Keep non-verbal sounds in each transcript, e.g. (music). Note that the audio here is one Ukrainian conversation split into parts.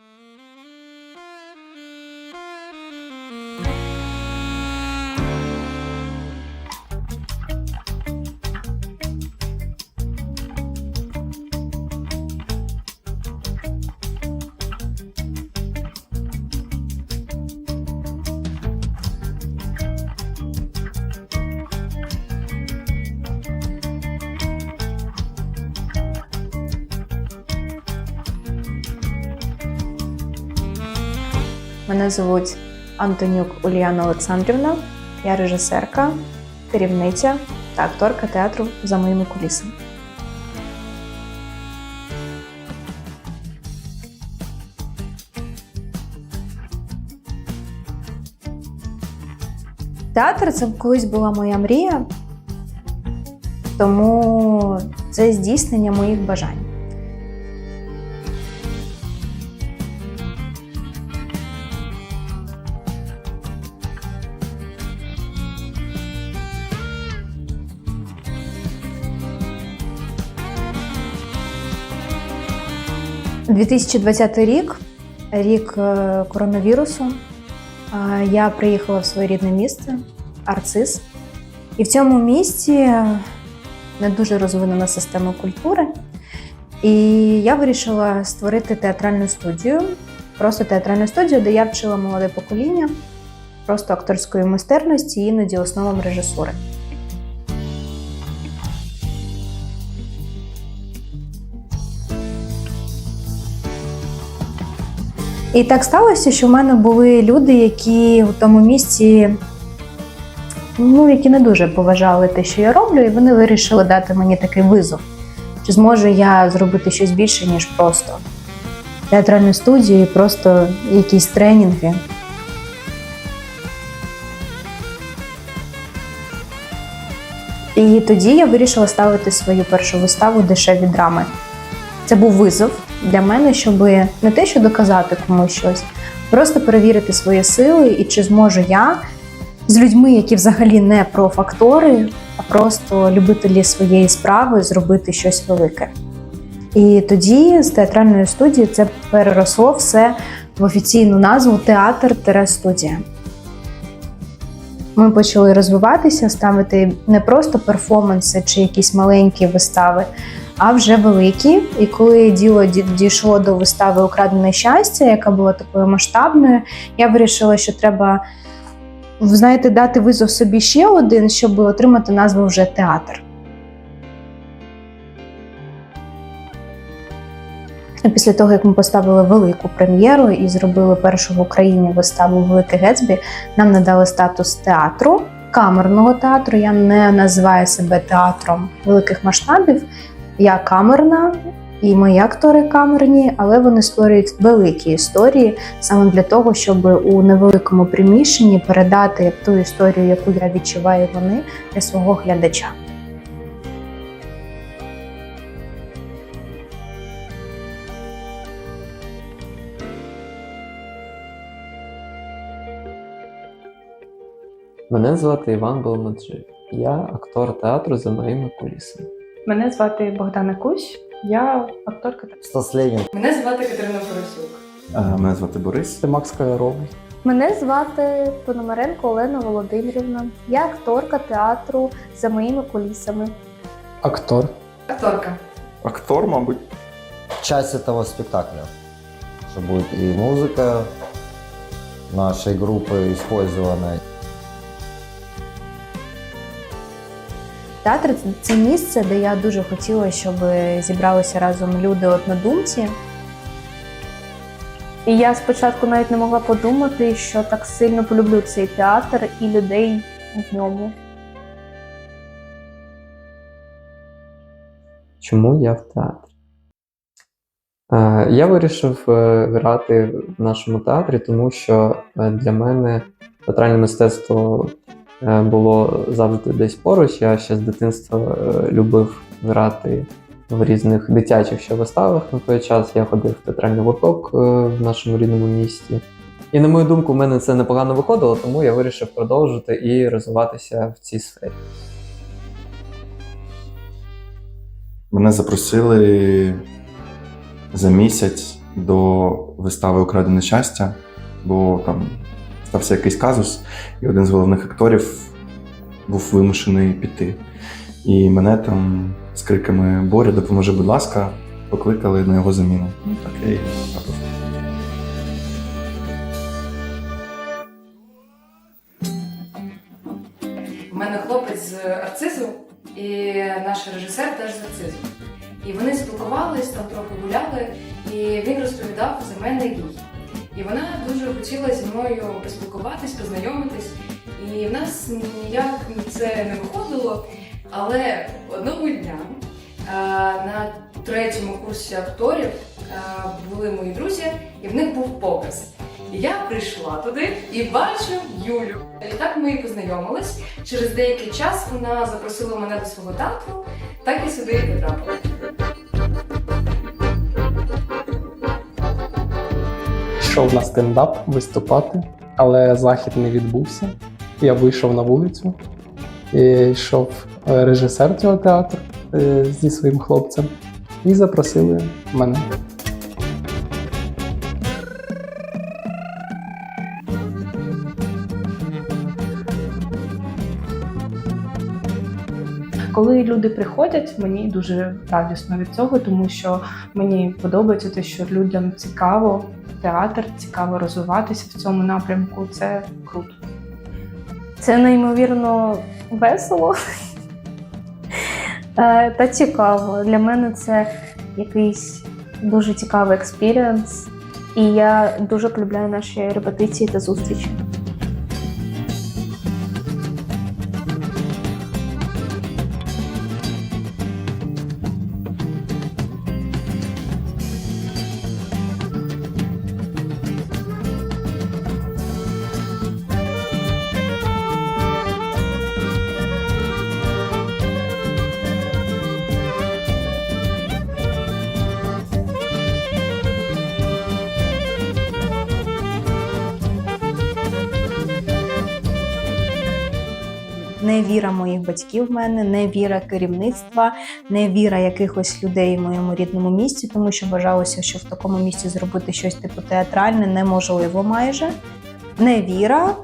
Mm-hmm. Мене звуть Антонюк Ульяна Олександрівна. Я режисерка, керівниця та акторка театру за моїми кулісами. Театр це колись була моя мрія, тому це здійснення моїх бажань. – 2020 рік, рік е, коронавірусу. Я приїхала в своє рідне місце Арцис. І в цьому місті не дуже розвинена система культури. І я вирішила створити театральну студію, просто театральну студію, де я вчила молоде покоління, просто акторської майстерності іноді основам режисури. І так сталося, що в мене були люди, які у тому місці, ну, які не дуже поважали те, що я роблю, і вони вирішили дати мені такий визов. Чи зможу я зробити щось більше, ніж просто театральну студію і просто якісь тренінги. І тоді я вирішила ставити свою першу виставу дешеві драми. Це був визов для мене, щоб не те, що доказати комусь щось, просто перевірити свої сили і чи зможу я з людьми, які взагалі не профактори, а просто любителі своєї справи, зробити щось велике. І тоді з театральної студії це переросло все в офіційну назву театр-студія. Ми почали розвиватися, ставити не просто перформанси чи якісь маленькі вистави, а вже великі. І коли діло дійшло до вистави Украдене щастя, яка була такою масштабною, я вирішила, що треба знаєте, дати визов собі ще один, щоб отримати назву вже театр. Після того, як ми поставили велику прем'єру і зробили першу в Україні виставу Великий Гетсбі, нам надали статус театру, камерного театру. Я не називаю себе театром великих масштабів. Я камерна, і мої актори камерні, але вони створюють великі історії саме для того, щоб у невеликому приміщенні передати ту історію, яку я відчуваю вони для свого глядача. Мене звати Іван Балмаджи. Я актор театру за моїми кулісами. Мене звати Богдана Кущ, я акторка. Стас Ленін. Мене звати Катерина Поросюк. Е, Мене звати Борис. Це Макс Кайров. Мене звати Пономаренко Олена Володимирівна. Я акторка театру за моїми кулісами. Актор. Акторка. Актор, мабуть. Часть этого спектакля. Что будет и музыка нашей группы использована. Театр це- це місце, де я дуже хотіла, щоб зібралися разом люди однодумці. І я спочатку навіть не могла подумати, що так сильно полюблю цей театр і людей в ньому. Чому я в театрі? Е, Я вирішив е, грати в нашому театрі, тому що е, для мене театральне мистецтво було завжди десь поруч. Я ще з дитинства е, любив грати в різних дитячих ще виставах на той час. Я ходив в театральний гурток е, в нашому рідному місті. І на мою думку, в мене це непогано виходило, тому я вирішив продовжити і розвиватися в цій сфері. Мене запросили за місяць до вистави Украдене щастя, бо там стався якийсь казус, і один з головних акторів був вимушений піти. І мене там з криками Боря, допоможи, будь ласка, покликали на його заміну. Ну так я і трапив. У мене хлопець з арцизу і наш режисер теж з арцизу. І вони спілкувались, там трохи гуляли, і він розповідав за мене їй. І вона дуже хотіла зі мною поспілкуватись, познайомитись. І в нас ніяк це не виходило. Але одного дня е, на третьому курсі акторів е, були мої друзі, і в них був показ. І я прийшла туди і бачу Юлю. І так ми і познайомились. Через деякий час вона запросила мене до свого театру, так і сюди і потрапила. Йшов на стендап виступати, але захід не відбувся. Я вийшов на вулицю, і йшов е, режисер цього театру е, зі своїм хлопцем і запросили мене. Коли люди приходять, мені дуже радісно від цього, тому що мені подобається те, що людям цікаво театр, цікаво розвиватися в цьому напрямку. Це круто. Це неймовірно весело Е, та цікаво. Для мене це якийсь дуже цікавий експірієнс. І я дуже полюбляю наші репетиції та зустрічі. Не віра моїх батьків в мене, не віра керівництва, не віра якихось людей в моєму рідному місті, тому що вважалося, що в такому місці зробити щось типу театральне неможливо майже. Не віра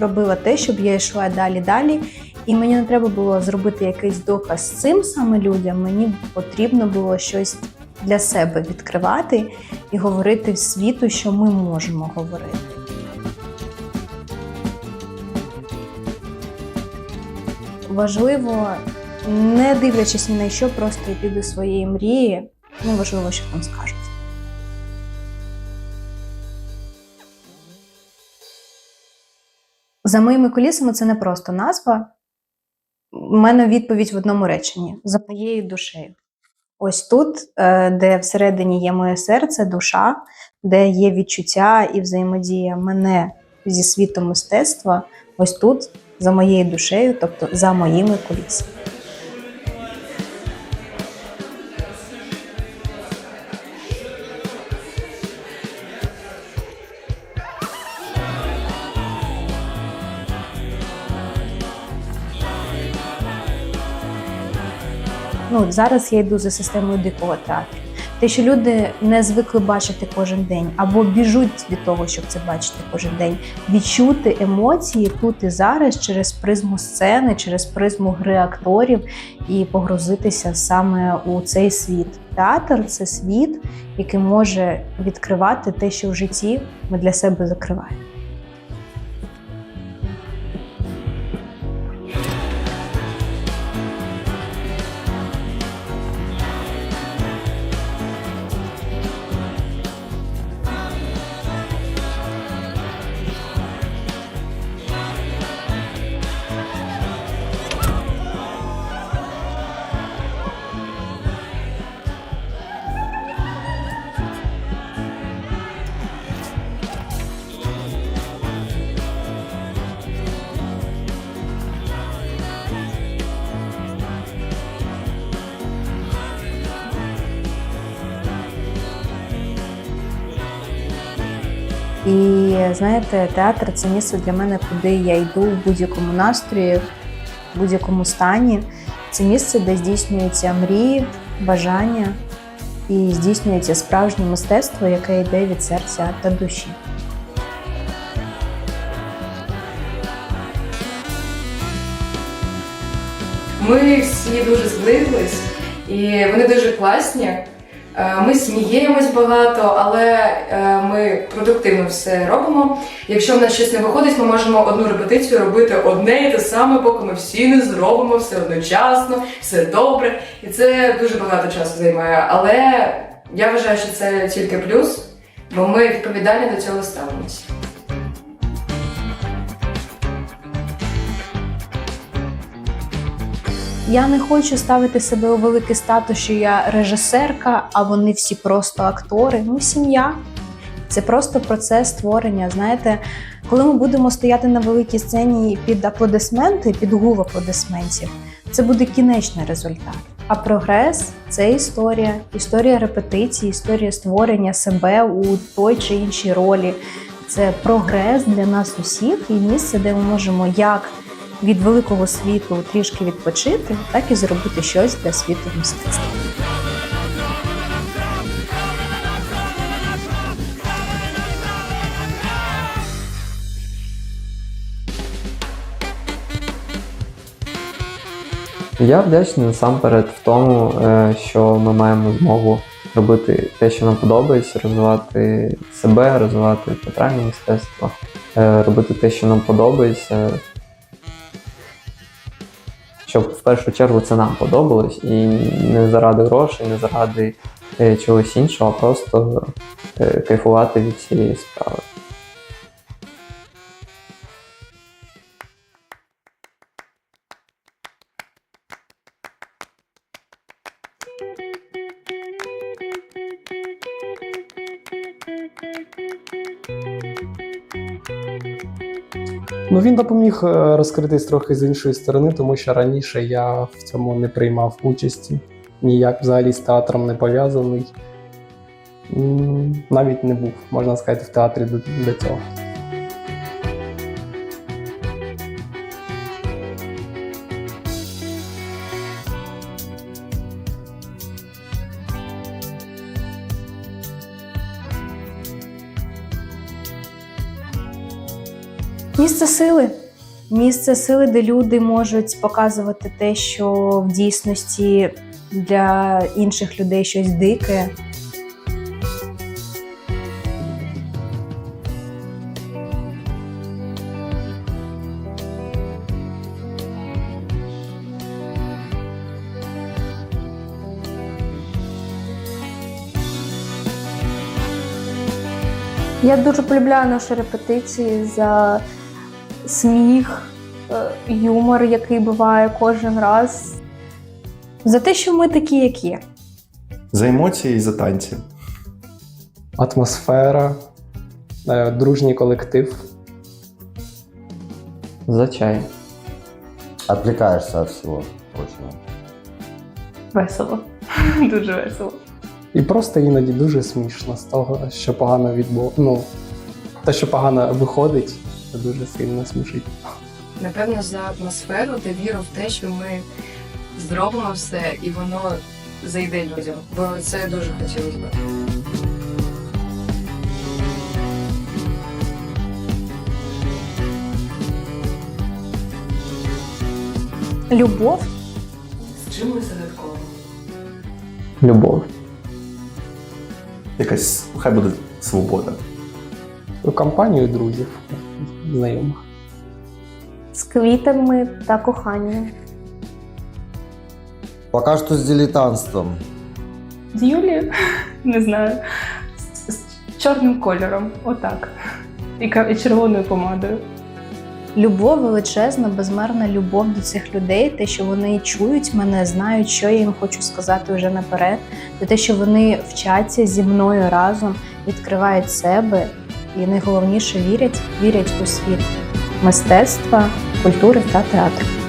робила те, щоб я йшла далі далі. І мені не треба було зробити якийсь доказ цим саме людям. Мені потрібно було щось для себе відкривати і говорити світу, що ми можемо говорити. Важливо, не дивлячись ні на що, просто йти до своєї мрії. Неважливо, що там скажуть. За моїми колісами це не просто назва. У мене відповідь в одному реченні: за моєю душею. Ось тут, е, де всередині є моє серце, душа, де є відчуття і взаємодія мене зі світом мистецтва, ось тут за моєю душею, тобто за моїми кулісами. Ну, зараз я йду за системою дикого театру. Те, що люди не звикли бачити кожен день, або біжуть від того, щоб це бачити кожен день, відчути емоції тут і зараз через призму сцени, через призму гри акторів і погрузитися саме у цей світ. Театр це світ, який може відкривати те, що в житті ми для себе закриваємо. І знаєте, театр це місце для мене, куди я йду в будь-якому настрої, в будь-якому стані. Це місце, де здійснюються мрії, бажання і здійснюється справжнє мистецтво, яке йде від серця та душі. Ми всі дуже зблизились, і вони дуже класні. Е, Ми сміємось багато, але е, ми продуктивно все робимо. Якщо в нас щось не виходить, ми можемо одну репетицію робити одне і те саме, поки ми всі не зробимо все одночасно, все добре. І це дуже багато часу займає. Але я вважаю, що це тільки плюс, бо ми відповідально до цього ставимося. Я не хочу ставити себе у великий статус, що я режисерка, а вони всі просто актори. Ми сім'я. Це просто процес створення. Знаєте, коли ми будемо стояти на великій сцені під аплодисменти, під гул аплодисментів, це буде кінечний результат. А прогрес це історія, історія репетиції, історія створення себе у той чи іншій ролі. Це прогрес для нас усіх і місце, де ми можемо як від великого світу трішки відпочити, так і зробити щось для світу мистецтва. Я вдячний насамперед в тому, е, що ми маємо змогу робити те, що нам подобається, розвивати себе, розвивати театральне мистецтво, е, робити те, що нам подобається. Щоб в першу чергу це нам подобалось, і не заради грошей, не заради е, чогось іншого, а просто е, кайфувати від цієї справи. Ну він допоміг е, розкритись трохи з іншої сторони, тому що раніше я в цьому не приймав участі, ніяк взагалі з театром не пов'язаний. Навіть не був, можна сказати, в театрі до, до цього. Місце сили. Місце сили, де люди можуть показувати те, що в дійсності для інших людей щось дике. Я дуже полюбляю наші репетиції за сміх, е, юмор, який буває кожен раз. За те, що ми такі, як є. За емоції і за танці. Атмосфера, е, дружній колектив. За чай. Отвлекаешься от всего прочего. Весело. (laughs) Дуже весело. І просто іноді дуже смішно з того, що погано відбу... Ну, те, що погано виходить, це дуже сильно смішить. Напевно, за атмосферу та віру в те, що ми зробимо все і воно зайде людям, бо це дуже хотілося б. Любов З чим ми загадково? Любов. Якась, хай буде свобода. У компанію друзів, знайомих. з квітами та коханням. Пока что с дилетантством. З Юлією, не знаю, з, з чорним кольором, отак. І, ка- і червоною помадою. Любов величезна, безмерна любов до цих людей, те, що вони чують мене, знають, що я їм хочу сказати вже наперед, те, що вони вчаться зі мною разом, відкривають себе і найголовніше вірять, вірять у світ мистецтва, культури та театру.